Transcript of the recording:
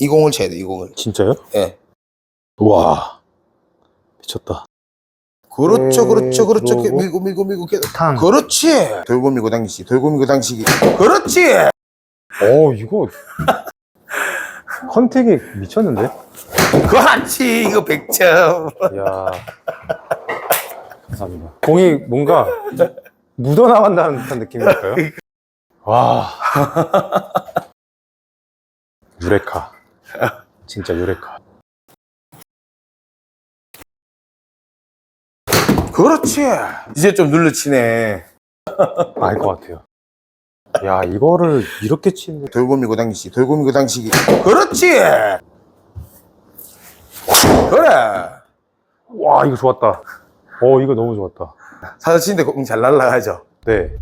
이 공을 쳐야 돼, 이 공을. 진짜요? 예. 와 미쳤다. 그렇죠, 네, 그렇죠, 그렇죠. 그러고. 밀고, 밀고, 밀고. 계속. 탕. 그렇지. 돌고 밀고 당기기, 돌고 밀고 당기기. 그렇지. 어 이거 컨택이 미쳤는데? 그렇지. 이거 100점. 이야 감사합니다. 공이 뭔가 묻어 나간다는 듯한 느낌이랄까요? 와 유레카 진짜 유레카 그렇지. 이제 좀 눌러치네. 알 것 같아요. 야 이거를 이렇게 치는 돌고 밀고 당기기, 돌고 밀고 당기기. 그렇지. 그래. 와 이거 좋았다. 어 이거 너무 좋았다. 사진 치는데 공 잘 날라가죠. 네